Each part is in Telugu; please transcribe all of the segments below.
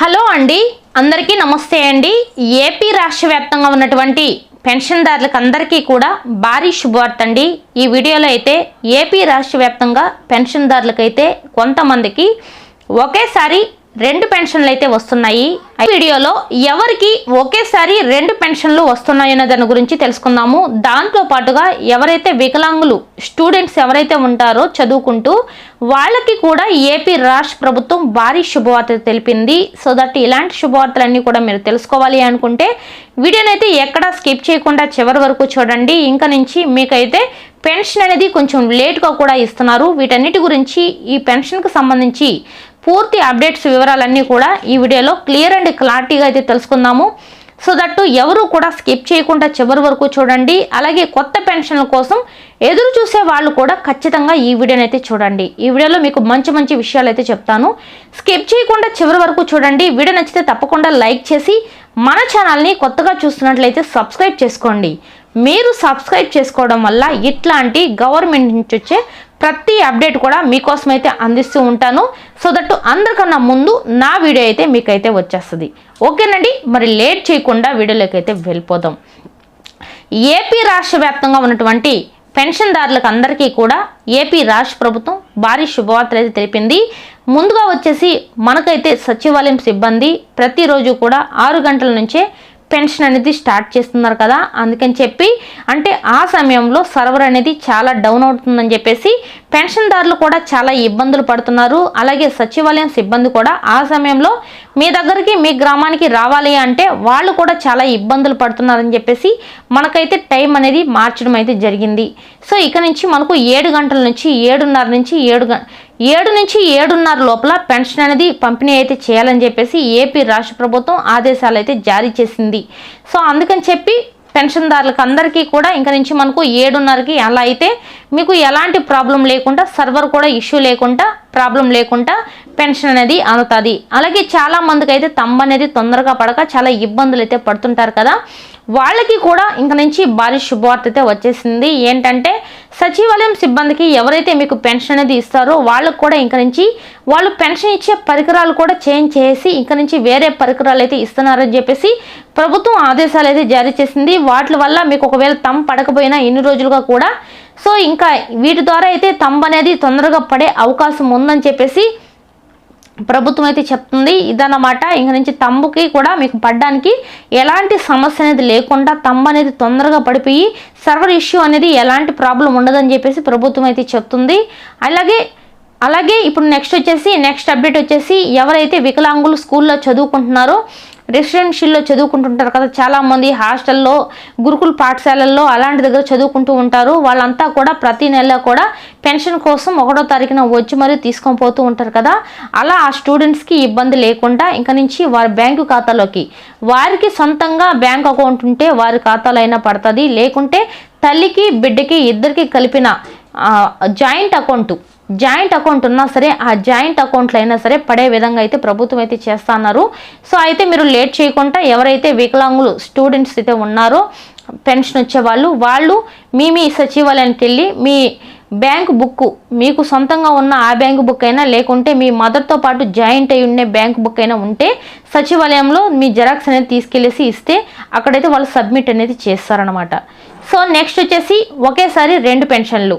హలో అండి. అందరికీ నమస్తే అండి. ఏపీ రాష్ట్ర వ్యాప్తంగా ఉన్నటువంటి పెన్షన్దారులకు అందరికీ కూడా భారీ శుభవార్త అండి. ఈ వీడియోలో అయితే ఏపీ రాష్ట్ర వ్యాప్తంగా పెన్షన్దారులకైతే కొంతమందికి ఒకేసారి రెండు పెన్షన్లు అయితే వస్తున్నాయి వీడియోలో ఎవరికి ఒకేసారి రెండు పెన్షన్లు వస్తున్నాయనే దాని గురించి తెలుసుకుందాము. దాంతో పాటుగా ఎవరైతే వికలాంగులు స్టూడెంట్స్ ఎవరైతే ఉంటారో చదువుకుంటూ వాళ్ళకి కూడా ఏపీ రాష్ట్ర ప్రభుత్వం భారీ శుభవార్త తెలిపింది. సో దట్ ఇలాంటి శుభవార్తలన్నీ కూడా మీరు తెలుసుకోవాలి అనుకుంటే వీడియోనైతే ఎక్కడా స్కిప్ చేయకుండా చివరి వరకు చూడండి. ఇంకా నుంచి మీకైతే పెన్షన్ అనేది కొంచెం లేట్గా కూడా ఇస్తున్నారు. వీటన్నిటి గురించి ఈ పెన్షన్కి సంబంధించి పూర్తి అప్డేట్స్ వివరాలన్నీ కూడా ఈ వీడియోలో క్లియర్ అండ్ క్లారిటీగా అయితే తెలుసుకుందాము. సో దట్టు ఎవరు కూడా స్కిప్ చేయకుండా చివరి వరకు చూడండి. అలాగే కొత్త పెన్షన్ల కోసం ఎదురు చూసే వాళ్ళు కూడా ఖచ్చితంగా ఈ వీడియోని అయితే చూడండి. ఈ వీడియోలో మీకు మంచి మంచి విషయాలు అయితే చెప్తాను. స్కిప్ చేయకుండా చివరి వరకు చూడండి. వీడియో నచ్చితే తప్పకుండా లైక్ చేసి మన ఛానల్ని కొత్తగా చూస్తున్నట్లయితే సబ్స్క్రైబ్ చేసుకోండి. మీరు సబ్స్క్రైబ్ చేసుకోవడం వల్ల ఇట్లాంటి గవర్నమెంట్ నుంచి వచ్చే ప్రతి అప్డేట్ కూడా మీకోసం అయితే అందిస్తూ ఉంటాను. సో దట్టు అందరికన్నా ముందు నా వీడియో అయితే మీకైతే వచ్చేస్తుంది. ఓకేనండి? మరి లేట్ చేయకుండా వీడియోలోకి అయితే వెళ్ళిపోదాం. ఏపీ రాష్ట్ర వ్యాప్తంగా ఉన్నటువంటి పెన్షన్దారులకు అందరికీ కూడా ఏపీ రాష్ట్ర ప్రభుత్వం భారీ శుభవార్తలు అయితే తెలిపింది. ముందుగా వచ్చేసి మనకైతే సచివాలయం సిబ్బంది ప్రతిరోజు కూడా ఆరు గంటల నుంచే పెన్షన్ అనేది స్టార్ట్ చేస్తున్నారు కదా అందుకని చెప్పి అంటే ఆ సమయంలో సర్వర్ అనేది చాలా డౌన్ అవుతుందని చెప్పేసి పెన్షన్దారులు కూడా చాలా ఇబ్బందులు పడుతున్నారు. అలాగే సచివాలయం సిబ్బంది కూడా ఆ సమయంలో మీ దగ్గరికి మీ గ్రామానికి రావాలి అంటే వాళ్ళు కూడా చాలా ఇబ్బందులు పడుతున్నారని చెప్పేసి మనకైతే టైం అనేది మార్చడం అయితే జరిగింది. సో ఇక నుంచి మనకు ఏడు గంటల నుంచి ఏడున్నర నుంచి ఏడు ఏడు నుంచి ఏడున్నర లోపల పెన్షన్ అనేది పంపిణీ అయితే చేయాలని చెప్పేసి ఏపీ రాష్ట్ర ప్రభుత్వం ఆదేశాలు అయితే జారీ చేసింది. సో అందుకని చెప్పి పెన్షన్దారులకు అందరికీ కూడా ఇంక నుంచి మనకు ఏడున్నరకి అలా అయితే మీకు ఎలాంటి ప్రాబ్లం లేకుండా సర్వర్ కూడా ఇష్యూ లేకుండా ప్రాబ్లం లేకుండా పెన్షన్ అనేది అందుతుంది. అలాగే చాలా మందికి అయితే తమ్మ అనేది తొందరగా పడక చాలా ఇబ్బందులు అయితే పడుతుంటారు కదా. వాళ్ళకి కూడా ఇంక నుంచి భారీ శుభవార్త అయితే వచ్చేసింది. ఏంటంటే సచివాలయం సిబ్బందికి ఎవరైతే మీకు పెన్షన్ అనేది ఇస్తారో వాళ్ళకు కూడా ఇంక నుంచి వాళ్ళు పెన్షన్ ఇచ్చే పరికరాలు కూడా చేంజ్ చేసి ఇంక నుంచి వేరే పరికరాలు అయితే ఇస్తున్నారని చెప్పేసి ప్రభుత్వం ఆదేశాలు అయితే జారీ చేసింది. వాటి వల్ల మీకు ఒకవేళ తమ్ పడకపోయినా ఎన్ని రోజులుగా కూడా. సో ఇంకా వీటి ద్వారా అయితే తమ్ అనేది తొందరగా పడే అవకాశం ఉందని చెప్పేసి ప్రభుత్వం అయితే చెప్తుంది ఇదన్నమాట. ఇంక నుంచి తంబుకి కూడా మీకు పడ్డానికి ఎలాంటి సమస్య అనేది లేకుండా తంబు అనేది తొందరగా పడిపోయి సర్వర్ ఇష్యూ అనేది ఎలాంటి ప్రాబ్లం ఉండదని చెప్పేసి ప్రభుత్వం అయితే చెప్తుంది. అలాగే అలాగే ఇప్పుడు నెక్స్ట్ వచ్చేసి నెక్స్ట్ అప్డేట్ వచ్చేసి ఎవరైతే వికలాంగులు స్కూల్లో చదువుకుంటున్నారో రెసిడెన్షియల్లో చదువుకుంటుంటారు కదా చాలామంది హాస్టల్లో గురుకుల పాఠశాలల్లో అలాంటి దగ్గర చదువుకుంటూ ఉంటారు. వాళ్ళంతా కూడా ప్రతి నెల కూడా పెన్షన్ కోసం ఒకటో తారీఖున వచ్చి మరీ తీసుకొని పోతూ ఉంటారు కదా. అలా ఆ స్టూడెంట్స్కి ఇబ్బంది లేకుండా ఇంకా నుంచి వారి బ్యాంకు ఖాతాలోకి వారికి సొంతంగా బ్యాంక్ అకౌంట్ ఉంటే వారి ఖాతాలో అయినా పడుతుంది. లేకుంటే తల్లికి బిడ్డకి ఇద్దరికి కలిపిన జాయింట్ అకౌంట్ జాయింట్ అకౌంట్ ఉన్నా సరే ఆ జాయింట్ అకౌంట్లో అయినా సరే పడే విధంగా అయితే ప్రభుత్వం అయితే చేస్తా అన్నారు సో అయితే మీరు లేట్ చేయకుండా ఎవరైతే వికలాంగులు స్టూడెంట్స్ అయితే ఉన్నారో పెన్షన్ వచ్చేవాళ్ళు వాళ్ళు మీ మీ సచివాలయానికి వెళ్ళి మీ బ్యాంక్ బుక్ మీకు సొంతంగా ఉన్న ఆ బ్యాంక్ బుక్ అయినా లేకుంటే మీ మదర్తో పాటు జాయింట్ అయి ఉండే బ్యాంక్ బుక్ అయినా ఉంటే సచివాలయంలో మీ జెరాక్స్ అనేది తీసుకెళ్ళేసి ఇస్తే అక్కడైతే వాళ్ళు సబ్మిట్ అనేది చేస్తారనమాట సో నెక్స్ట్ వచ్చేసి ఒకేసారి రెండు పెన్షన్లు.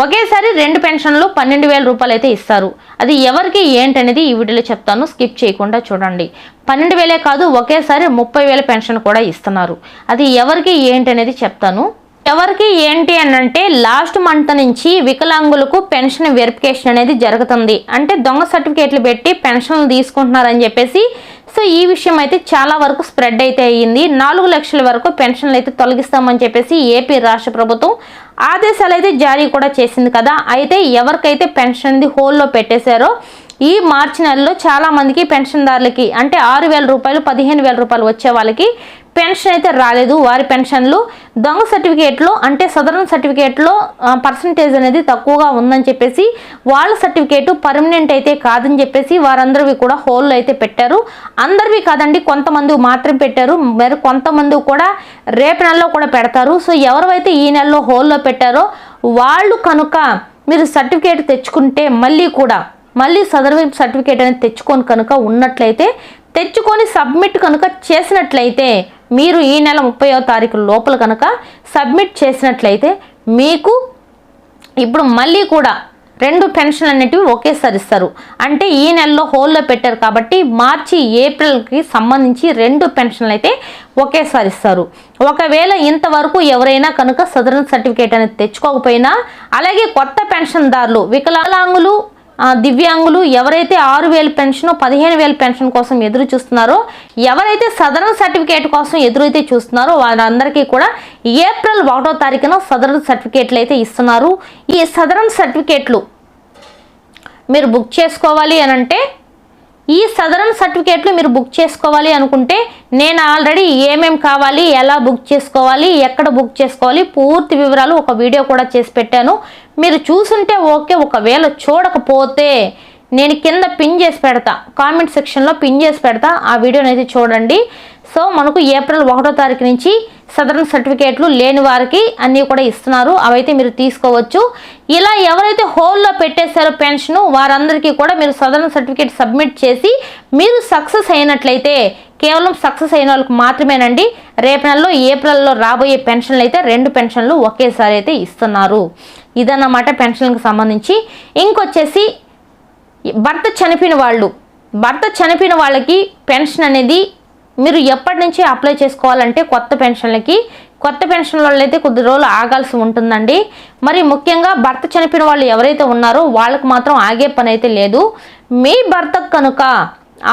ఒకేసారి రెండు పెన్షన్లు పన్నెండు వేల రూపాయలు అయితే ఇస్తారు. అది ఎవరికి ఏంటనేది ఈ వీడియోలో చెప్తాను. స్కిప్ చేయకుండా చూడండి. పన్నెండు వేలే కాదు ఒకేసారి ముప్పై వేల పెన్షన్ కూడా ఇస్తున్నారు. అది ఎవరికి ఏంటనేది చెప్తాను. ఎవరికి ఏంటి అని అంటే లాస్ట్ మంత్ నుంచి వికలాంగులకు పెన్షన్ వెరిఫికేషన్ అనేది జరుగుతుంది. అంటే దొంగ సర్టిఫికేట్లు పెట్టి పెన్షన్లు తీసుకుంటున్నారని చెప్పేసి సో ఈ విషయం అయితే చాలా వరకు స్ప్రెడ్ అయితే అయ్యింది. నాలుగు లక్షల వరకు పెన్షన్లు అయితే తొలగిస్తామని చెప్పేసి ఏపీ రాష్ట్ర ప్రభుత్వం ఆదేశాలు అయితే జారీ కూడా చేసింది కదా. అయితే ఎవరికైతే పెన్షన్ హోల్లో పెట్టేశారో ఈ మార్చి నెలలో చాలామందికి పెన్షన్దారులకి అంటే ఆరు వేల రూపాయలు పదిహేను వేల రూపాయలు వచ్చే వాళ్ళకి పెన్షన్ అయితే రాలేదు. వారి పెన్షన్లు దొంగ సర్టిఫికేట్లో అంటే సదరన్ సర్టిఫికేట్లో పర్సంటేజ్ అనేది తక్కువగా ఉందని చెప్పేసి వాళ్ళ సర్టిఫికేట్ పర్మనెంట్ అయితే కాదని చెప్పేసి వారందరివి కూడా హోల్లో అయితే పెట్టారు. అందరివి కాదండి కొంతమంది మాత్రం పెట్టారు. మరి కొంతమంది కూడా రేపు నెలలో కూడా పెడతారు. సో ఎవరైతే ఈ నెలలో హోల్లో పెట్టారో వాళ్ళు కనుక మీరు సర్టిఫికేట్ తెచ్చుకుంటే మళ్ళీ కూడా మళ్ళీ సదరు సర్టిఫికేట్ అనేది తెచ్చుకొని కనుక ఉన్నట్లయితే తెచ్చుకొని సబ్మిట్ కనుక చేసినట్లయితే మీరు ఈ నెల ముప్పై తారీఖు లోపల కనుక సబ్మిట్ చేసినట్లయితే మీకు ఇప్పుడు మళ్ళీ కూడా రెండు పెన్షన్లు అనేటివి ఒకేసారి ఇస్తారు. అంటే ఈ నెలలో హోల్లో పెట్టారు కాబట్టి మార్చి ఏప్రిల్కి సంబంధించి రెండు పెన్షన్లు అయితే ఒకేసారి ఇస్తారు. ఒకవేళ ఇంతవరకు ఎవరైనా కనుక సదరన్ సర్టిఫికేట్ అనేది తెచ్చుకోకపోయినా అలాగే కొత్త పెన్షన్దారులు వికలాంగులు దివ్యాంగులు ఎవరైతే ఆరు వేల పెన్షన్ పదిహేను వేల పెన్షన్ కోసం ఎదురు చూస్తున్నారో ఎవరైతే సదరన్ సర్టిఫికేట్ కోసం ఎదురైతే చూస్తున్నారో వారందరికీ కూడా ఏప్రిల్ ఒకటో తారీఖున సదరన్ సర్టిఫికేట్లు అయితే ఇస్తున్నారు. ఈ సదరన్ సర్టిఫికేట్లు మీరు బుక్ చేసుకోవాలి అని అంటే ఈ సదరన్ సర్టిఫికేట్లు మీరు బుక్ చేసుకోవాలి అనుకుంటే నేను ఆల్రెడీ ఏమేం కావాలి ఎలా బుక్ చేసుకోవాలి ఎక్కడ బుక్ చేసుకోవాలి పూర్తి వివరాలు ఒక వీడియో కూడా చేసి పెట్టాను. మీరు చూసుంటే ఓకే ఒకవేళ చూడకపోతే నేను కింద పిన్ చేసి పెడతా. కామెంట్ సెక్షన్లో పిన్ చేసి పెడతా. ఆ వీడియోని అయితే చూడండి. సో మనకు ఏప్రిల్ ఒకటో తారీఖు నుంచి సదరన్ సర్టిఫికేట్లు లేని వారికి అన్నీ కూడా ఇస్తున్నారు. అవైతే మీరు తీసుకోవచ్చు. ఇలా ఎవరైతే హోల్లో పెట్టేశారో పెన్షన్ వారందరికీ కూడా మీరు సదరన్ సర్టిఫికేట్ సబ్మిట్ చేసి మీరు సక్సెస్ అయినట్లయితే కేవలం సక్సెస్ అయిన వాళ్ళకి మాత్రమేనండి. రేపు నెలలో ఏప్రిల్లో రాబోయే పెన్షన్లు అయితే రెండు పెన్షన్లు ఒకేసారి అయితే ఇస్తున్నారు. ఇదన్నమాట పెన్షన్కి సంబంధించి. ఇంకొచ్చేసి భర్త చనిపోయిన వాళ్ళు భర్త చనిపోయిన వాళ్ళకి పెన్షన్ అనేది మీరు ఎప్పటి నుంచి అప్లై చేసుకోవాలంటే కొత్త పెన్షన్లకి కొత్త పెన్షన్ వాళ్ళు అయితే కొద్ది రోజులు ఆగాల్సి ఉంటుందండి. మరి ముఖ్యంగా భర్త చనిపోయిన వాళ్ళు ఎవరైతే ఉన్నారో వాళ్ళకి మాత్రం ఆగే పని అయితే లేదు. మీ భర్తకు కనుక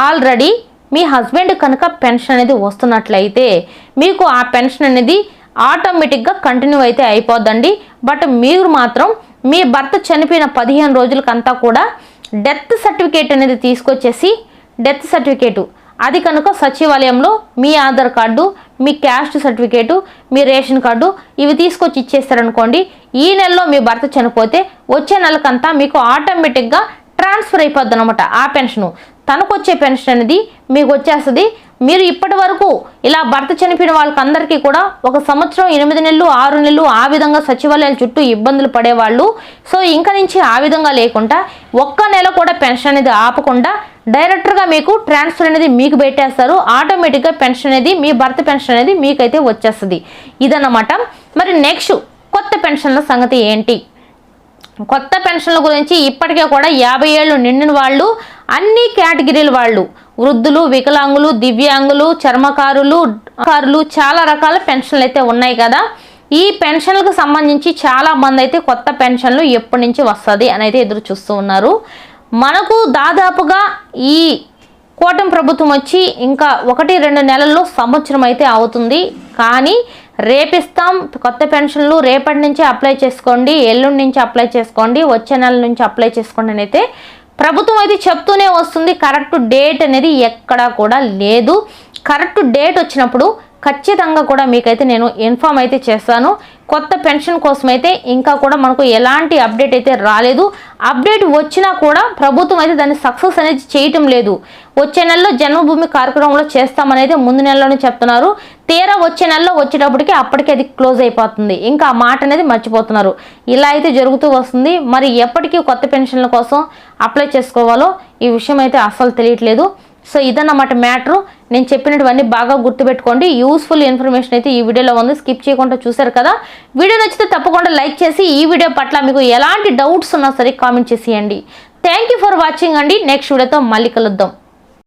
ఆల్రెడీ మీ హస్బెండ్ కనుక పెన్షన్ అనేది వస్తున్నట్లయితే మీకు ఆ పెన్షన్ అనేది ఆటోమేటిక్గా కంటిన్యూ అయితే అయిపోద్దండి. బట్ మీరు మాత్రం మీ భర్త చనిపోయిన పదిహేను రోజులకంతా కూడా డెత్ సర్టిఫికేట్ అనేది తీసుకొచ్చేసి డెత్ సర్టిఫికేటు అది కనుక సచివాలయంలో మీ ఆధార్ కార్డు మీ క్యాస్ట్ సర్టిఫికేటు మీ రేషన్ కార్డు ఇవి తీసుకొచ్చి ఇచ్చేస్తారనుకోండి ఈ నెలలో మీ భర్త చనిపోతే వచ్చే నెలకంతా మీకు ఆటోమేటిక్గా ట్రాన్స్ఫర్ అయిపోద్ది అనమాట ఆ పెన్షను. తనకు వచ్చే పెన్షన్ అనేది మీకు వచ్చేస్తుంది మీరు ఇప్పటి వరకు ఇలా భర్త చనిపోయిన వాళ్ళకి అందరికీ కూడా ఒక సంవత్సరం ఎనిమిది నెలలు ఆరు నెలలు ఆ విధంగా సచివాలయాల చుట్టూ ఇబ్బందులు పడేవాళ్ళు. సో ఇంక నుంచి ఆ విధంగా లేకుండా ఒక్క నెల కూడా పెన్షన్ అనేది ఆపకుండా డైరెక్టర్గా మీకు ట్రాన్స్ఫర్ అనేది మీకు పెట్టేస్తారు. ఆటోమేటిక్గా పెన్షన్ అనేది మీ భర్త పెన్షన్ అనేది మీకైతే వచ్చేస్తుంది. ఇదన్నమాట. మరి నెక్స్ట్ కొత్త పెన్షన్ల సంగతి ఏంటి? కొత్త పెన్షన్ల గురించి ఇప్పటికే కూడా యాభై ఏళ్ళు నిండిన వాళ్ళు అన్ని కేటగిరీల వాళ్ళు వృద్ధులు వికలాంగులు దివ్యాంగులు చర్మకారులు కారులు చాలా రకాల పెన్షన్లు అయితే ఉన్నాయి కదా. ఈ పెన్షన్లకు సంబంధించి చాలా మంది అయితే కొత్త పెన్షన్లు ఎప్పటి నుంచి వస్తుంది అని అయితే ఎదురు చూస్తూ ఉన్నారు. మనకు దాదాపుగా ఈ కూటమి ప్రభుత్వం వచ్చి ఇంకా ఒకటి రెండు నెలల్లో సంవత్సరం అయితే అవుతుంది. కానీ రేపిస్తాం. కొత్త పెన్షన్లు రేపటి నుంచి అప్లై చేసుకోండి ఎల్లుండి నుంచి అప్లై చేసుకోండి వచ్చే నెల నుంచి అప్లై చేసుకోండి అని అయితే ప్రభుత్వం అయితే చెప్తూనే వస్తుంది. కరెక్ట్ డేట్ అనేది ఎక్కడా కూడా లేదు. కరెక్ట్ డేట్ వచ్చినప్పుడు ఖచ్చితంగా కూడా మీకైతే నేను ఇన్ఫామ్ అయితే చేస్తాను. కొత్త పెన్షన్ కోసం అయితే ఇంకా కూడా మనకు ఎలాంటి అప్డేట్ అయితే రాలేదు. అప్డేట్ వచ్చినా కూడా ప్రభుత్వం అయితే దాన్ని సక్సెస్ అనేది చేయటం లేదు. వచ్చే నెలలో జన్మభూమి కార్యక్రమంలో చేస్తామనేది ముందు నెలలోనే చెప్తున్నారు. తీరా వచ్చే నెలలో వచ్చేటప్పటికి అప్పటికి అది క్లోజ్ అయిపోతుంది. ఇంకా ఆ మాట అనేది మర్చిపోతున్నారు. ఇలా అయితే జరుగుతూ వస్తుంది. మరి ఎప్పటికీ కొత్త పెన్షన్ల కోసం అప్లై చేసుకోవాలో ఈ విషయం అయితే అస్సలు తెలియట్లేదు. సో ఇదన్నమాట మ్యాటరు. నేను చెప్పినటువన్నీ బాగా గుర్తుపెట్టుకోండి. యూస్ఫుల్ ఇన్ఫర్మేషన్ అయితే ఈ వీడియోలో ఉంది. స్కిప్ చేయకుండా చూసారు కదా? వీడియో నచ్చితే తప్పకుండా లైక్ చేసి ఈ వీడియో పట్ల మీకు ఎలాంటి డౌట్స్ ఉన్నా సరే కామెంట్ చేసేయండి థ్యాంక్ యూ ఫర్ వాచింగ్ అండి. నెక్స్ట్ వీడియోతో మళ్ళీ కలుద్దాం.